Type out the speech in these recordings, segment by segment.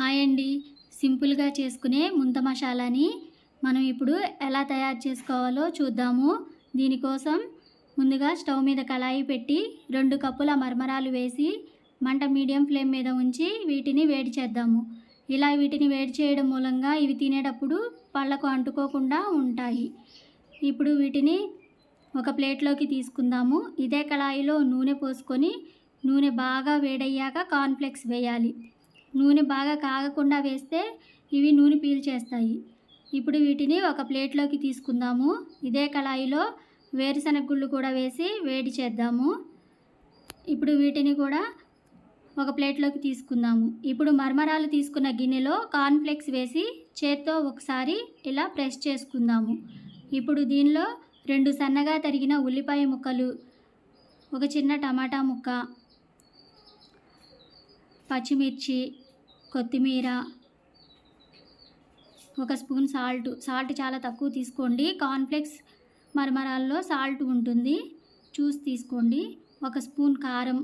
Hi అండి. సింపుల్గా చేసుకునే ముంత మసాలాని మనం ఇప్పుడు ఎలా తయారు చేసుకోవాలో చూద్దాము. దీనికోసం ముందుగా స్టవ్ మీద కళాయి పెట్టి రెండు కప్పుల మరమరాలు వేసి మంట మీడియం ఫ్లేమ్ మీద ఉంచి వీటిని వేడి చేద్దాము. ఇలా వీటిని వేడి చేయడం మూలంగా ఇవి తినేటప్పుడు పళ్ళకు అంటుకోకుండా ఉంటాయి. ఇప్పుడు వీటిని ఒక ప్లేట్లోకి తీసుకుందాము. ఇదే కళాయిలో నూనె పోసుకొని నూనె బాగా వేడయ్యాక కార్న్ఫ్లెక్స్ వేయాలి. నూనె బాగా కాగకుండా వేస్తే ఇవి నూనె పీల్చేస్తాయి. ఇప్పుడు వీటిని ఒక ప్లేట్లోకి తీసుకుందాము. ఇదే కళాయిలో వేరుశనగ గుళ్ళు కూడా వేసి వేడి చేద్దాము. ఇప్పుడు వీటిని కూడా ఒక ప్లేట్లోకి తీసుకుందాము. ఇప్పుడు మర్మరాలు తీసుకున్న గిన్నెలో కార్న్ఫ్లెక్స్ వేసి చేత్తో ఒకసారి ఇలా ప్రెస్ చేసుకుందాము. ఇప్పుడు దీనిలో రెండు సన్నగా తరిగిన ఉల్లిపాయ ముక్కలు ఒక చిన్న టమాటా ముక్క పచ్చిమిర్చి కొత్తిమీర ఒక స్పూన్ సాల్ట్. సాల్ట్ చాలా తక్కువ తీసుకోండి. కార్న్ఫ్లెక్స్ మరమరాల్లో సాల్ట్ ఉంటుంది. చూసి తీసుకోండి. ఒక స్పూన్ కారం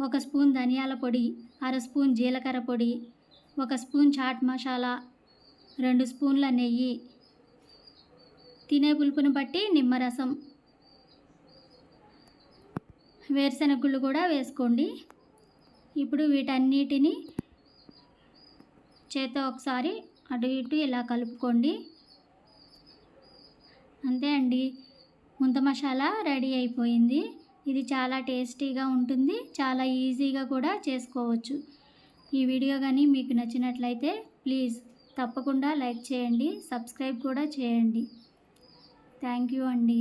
ఒక స్పూన్ ధనియాల పొడి అర స్పూన్ జీలకర్ర పొడి ఒక స్పూన్ చాట్ మసాలా రెండు స్పూన్ల నెయ్యి. తినే పులుపుని బట్టి నిమ్మరసం. వేరుశనగ గుళ్ళు కూడా వేసుకోండి. ఇప్పుడు వీటన్నిటిని చేత ఒకసారి అటు ఇటు ఇలా కలుపుకోండి. అంతే అండి. ముంత మసాలా రెడీ అయిపోయింది. ఇది చాలా టేస్టీగా ఉంటుంది. చాలా ఈజీగా కూడా చేసుకోవచ్చు. ఈ వీడియో కానీ మీకు నచ్చినట్లయితే ప్లీజ్ తప్పకుండా లైక్ చేయండి. సబ్స్క్రైబ్ కూడా చేయండి. థ్యాంక్ యూ అండి.